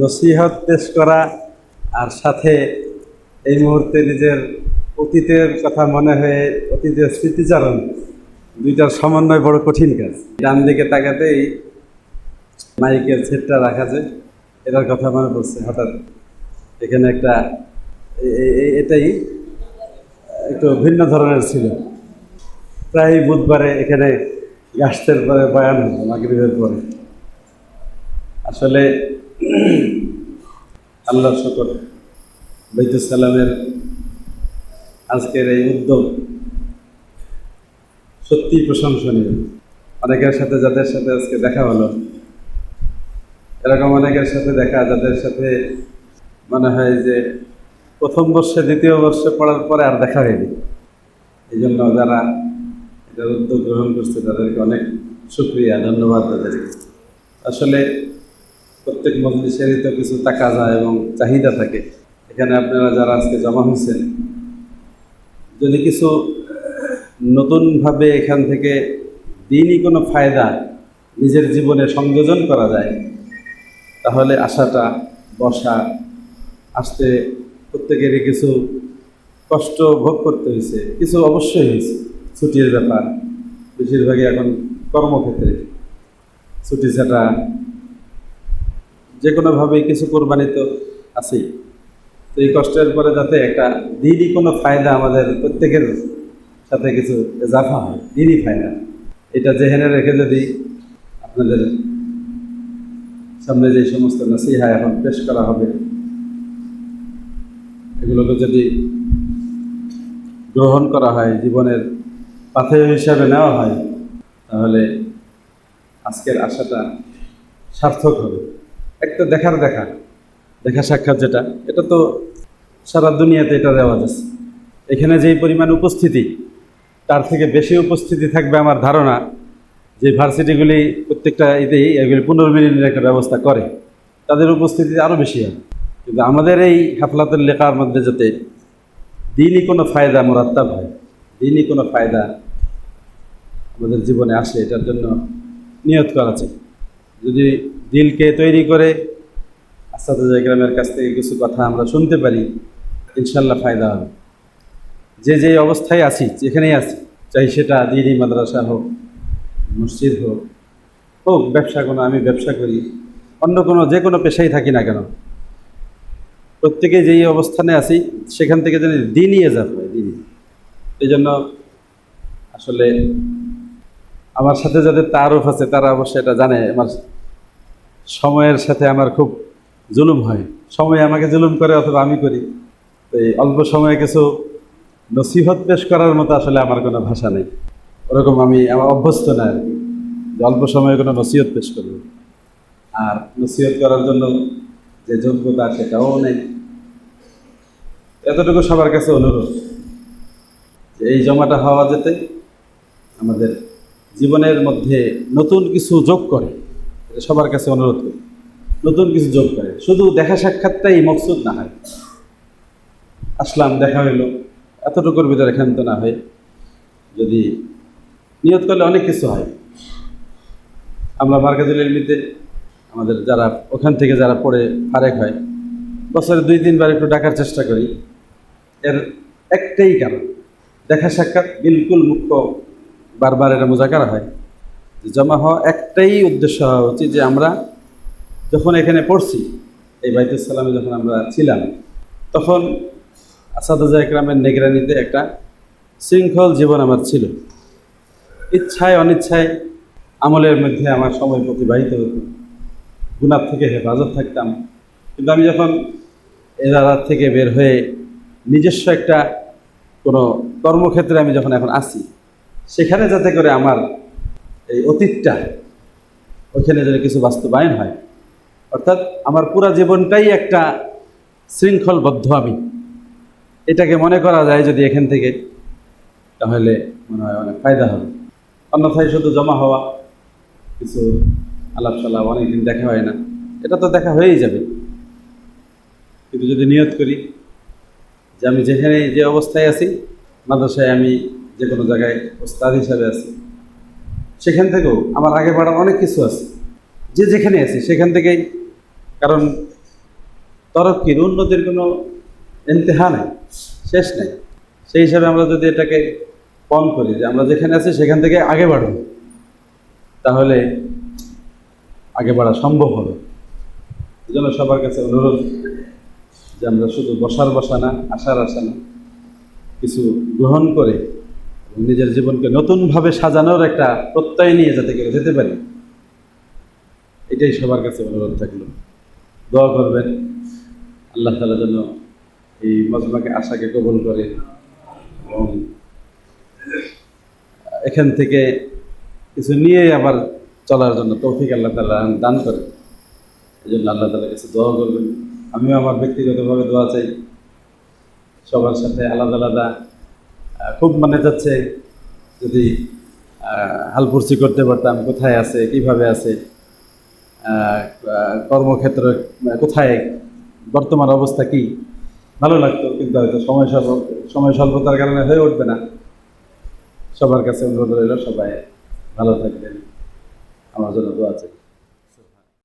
নসিহত পেশ করা আর সাথে এই মুহূর্তে নিজের অতীতের কথা মনে হয়ে অতীতের স্মৃতিচারণ দুইটার সমন্বয় বড় কঠিন কাজ। ডান দিকে তাকাতেই মাইকের সেটটা রাখা যায়। এটার কথা মনে পড়ছে, হঠাৎ এখানে একটা এটাই একটু ভিন্ন ধরনের ছিল। প্রায় বুধবারে এখানে গাছের পরে বয়ান হতো মাগরিবের পরে আসলে আল্লাহ শকর বৈতুসালামের আজকের এই উদ্যোগ সত্যি প্রশংসনীয়। অনেকের সাথে যাদের সাথে আজকে দেখা হলো, এরকম অনেকের সাথে দেখা, যাদের সাথে মনে হয় যে প্রথম বর্ষে, দ্বিতীয় বর্ষে পড়ার পরে আর দেখা হয়নি। এই জন্য যারা এটার উদ্যোগ গ্রহণ করছে, তাদেরকে অনেক সুক্রিয়া ধন্যবাদ তাদেরকে। আসলে প্রত্যেক মজলিসেরই তো কিছু তাকাজা এবং চাহিদা থাকে। এখানে আপনারা যারা আজকে জমা হয়েছেন, যদি কিছু নতুনভাবে এখান থেকে দিনই কোনো ফায়দা নিজের জীবনে সংযোজন করা যায়, তাহলে আসাটা বসা, আসতে প্রত্যেকেরই কিছু কষ্ট ভোগ করতে হয়েছে, কিছু অবশ্যই হয়েছে। ছুটির ব্যাপার। বেশিরভাগই এখন কর্মক্ষেত্রে। ছুটি ছাটা যে কোনোভাবেই কিছু কোরবানি তো আছেই। তো এই কষ্টের পরে যাতে একটা দিনই কোনো ফায়দা আমাদের প্রত্যেকের সাথে কিছু জাফা হয়, দিনই ফায়দা। এটা জেহেনে রেখে যদি আপনাদের সামনে যে সমস্ত নসিহা এখন পেশ করা হবে, এগুলোকে যদি গ্রহণ করা হয় জীবনের পাথেয় হিসাবে নেওয়া হয়, তাহলে আজকের আশাটা সার্থক হবে। একটা দেখার দেখা দেখা সাক্ষাৎ যেটা, এটা তো সারা দুনিয়াতে এটা দেওয়া যাচ্ছে এখানে যেই পরিমাণ উপস্থিতি, তার থেকে বেশি উপস্থিতি থাকবে আমার ধারণা যে ভার্সিটিগুলি প্রত্যেকটা ইতেই এগুলি পুনর্মিলনের একটা ব্যবস্থা করে। তাদের উপস্থিতি আরও বেশি হয় কিন্তু আমাদের এই হাফলাতুল লেখার মধ্যে যাতে দিনই কোনো ফায়দা মোরাত্তাব হয়, দিনই কোনো ফায়দা আমাদের জীবনে আসে এটার জন্য নিয়ত করা চাই যদি দিলকে তৈরি করে আসাদুল্লাহ গ্রামের কাছ থেকে কিছু কথা আমরা শুনতে পারি ইনশাল্লাহ ফায়দা হবে। যে যে অবস্থায় আছি, যেখানেই আছি, চাই সেটা দিনই মাদ্রাসা হোক, মসজিদ হোক হোক ব্যবসা কোনো, আমি ব্যবসা করি, অন্য কোনো, যে কোনো পেশাই থাকি না কেন, প্রত্যেকে যেই অবস্থানে আছি, সেখান থেকে যেন দিনই এজাব হয়, দিনই। এই জন্য আসলে আমার সাথে যাদের তারফ আছে, তারা অবশ্যই এটা জানে। আমার সময়ের সাথে আমার খুব জুলুম হয়। সময় আমাকে জুলুম করে অথবা আমি করি। তো এই অল্প সময়ে কিছু নসিহত পেশ করার মতো আসলে আমার কোনো ভাষা নেই। ওরকম আমি আমার অভ্যস্ত না আর কি। যে অল্প সময়ে কোনো নসিহত পেশ করব। আর নসিহত করার জন্য যে যোগ্যতা, সেটাও নেই। এতটুকু সবার কাছে অনুরোধ যে এই জমাটা হওয়া যেতে আমাদের জীবনের মধ্যে নতুন কিছু যোগ করে সবার কাছে অনুরোধ করি। নতুন কিছু যোগ করে। শুধু দেখা সাক্ষাৎটাই মকসুদ না হয়। আসলাম, দেখা হইল। এতটুকুর ভিতরে ক্ষান্ত না হয় যদি নিয়ত করলে অনেক কিছু হয়। আমরা মার্কাজুল এলমিতে আমাদের যারা ওখান থেকে যারা পড়ে ফারেক হয়, বছরে দুই তিনবার একটু ডাকার চেষ্টা করি। এর একটাই কারণ, দেখা সাক্ষাৎ বিলকুল মুখ্য বারবার এটা মোজাকার হয়। জমা হওয়া একটাই উদ্দেশ্য হওয়া উচিত যে আমরা যখন এখানে পড়ছি, এই বাইতুসালামে যখন আমরা ছিলাম, তখন আসাদুজা একরামের নেগরানিতে একটা শৃঙ্খল জীবন আমার ছিল। ইচ্ছায় অনিচ্ছায় আমলের মধ্যে আমার সময় প্রতিবাহিত হতো। গুণার থেকে হেফাজত থাকতাম। কিন্তু আমি যখন এদারাত থেকে বের হয়ে নিজস্ব একটা কোনো কর্মক্ষেত্রে আমি যখন এখন আসি সেখানে যাতে করে আমার এই অতীতটা, ওইখানে যেন কিছু বাস্তবায়ন হয়। অর্থাৎ আমার পুরো জীবনটাই একটা শৃঙ্খলবদ্ধ আমি। এটাকে মনে করা যায় যদি এখান থেকে, তাহলে মনে হয় অনেক ফায়দা হবে। অন্যথায় শুধু জমা হওয়া, কিছু আলাপ সালাপ অনেকদিন দেখা হয় না। এটা তো দেখা হয়েই যাবে। কিন্তু যদি নিয়ত করি যে আমি যেখানে যে অবস্থায় আছি, মাদ্রাসায় আমি যে কোনো জায়গায় ওস্তাদ হিসাবে আছি। সেখান থেকেও আমার আগে বাড়ার অনেক কিছু আছে। যে যেখানে আছি, সেখান থেকেই। কারণ তরফকির উন্নতির কোনো ইন্তেহা নেই, শেষ নেই। সেই হিসাবে আমরা যদি এটাকে কম করি যে আমরা যেখানে আছি, সেখান থেকে আগে বাড়ব, তাহলে আগে বাড়া সম্ভব হবে। এই জন্য সবার কাছে অনুরোধ যে আমরা শুধু বসার বসা না, আসার আসা না, কিছু গ্রহণ করে নিজের জীবনকে নতুনভাবে সাজানোর একটা প্রত্যয় নিয়ে যাতে করে যেতে পারি, এটাই সবার কাছে অনুরোধ থাকল। দোয়া করবেন, আল্লাহ তালা যেন এই মজমাকে আশাকে কবল করে এবং এখান থেকে কিছু নিয়ে আবার চলার জন্য তৌফিক আল্লাহ তালা দান করে। এই জন্য আল্লাহ তালার কাছে দোয়া করবেন। আমিও আমার ব্যক্তিগতভাবে দোয়া চাই। সবার সাথে আলাদা আলাদা খুব মানে যাচ্ছে যদি আহ, হালপুরসি করতে পারতাম কোথায় আছে কীভাবে আছে কর্মক্ষেত্র কোথায় বর্তমান অবস্থা কি? ভালো লাগতো কিন্তু হয়তো সময় স্বল্প সময় স্বল্পতার কারণে হয়ে উঠবে না। সবার কাছে অনুরোধ রইল সবাই ভালো থাকবেন। আমার জন্য দোয়া চাই।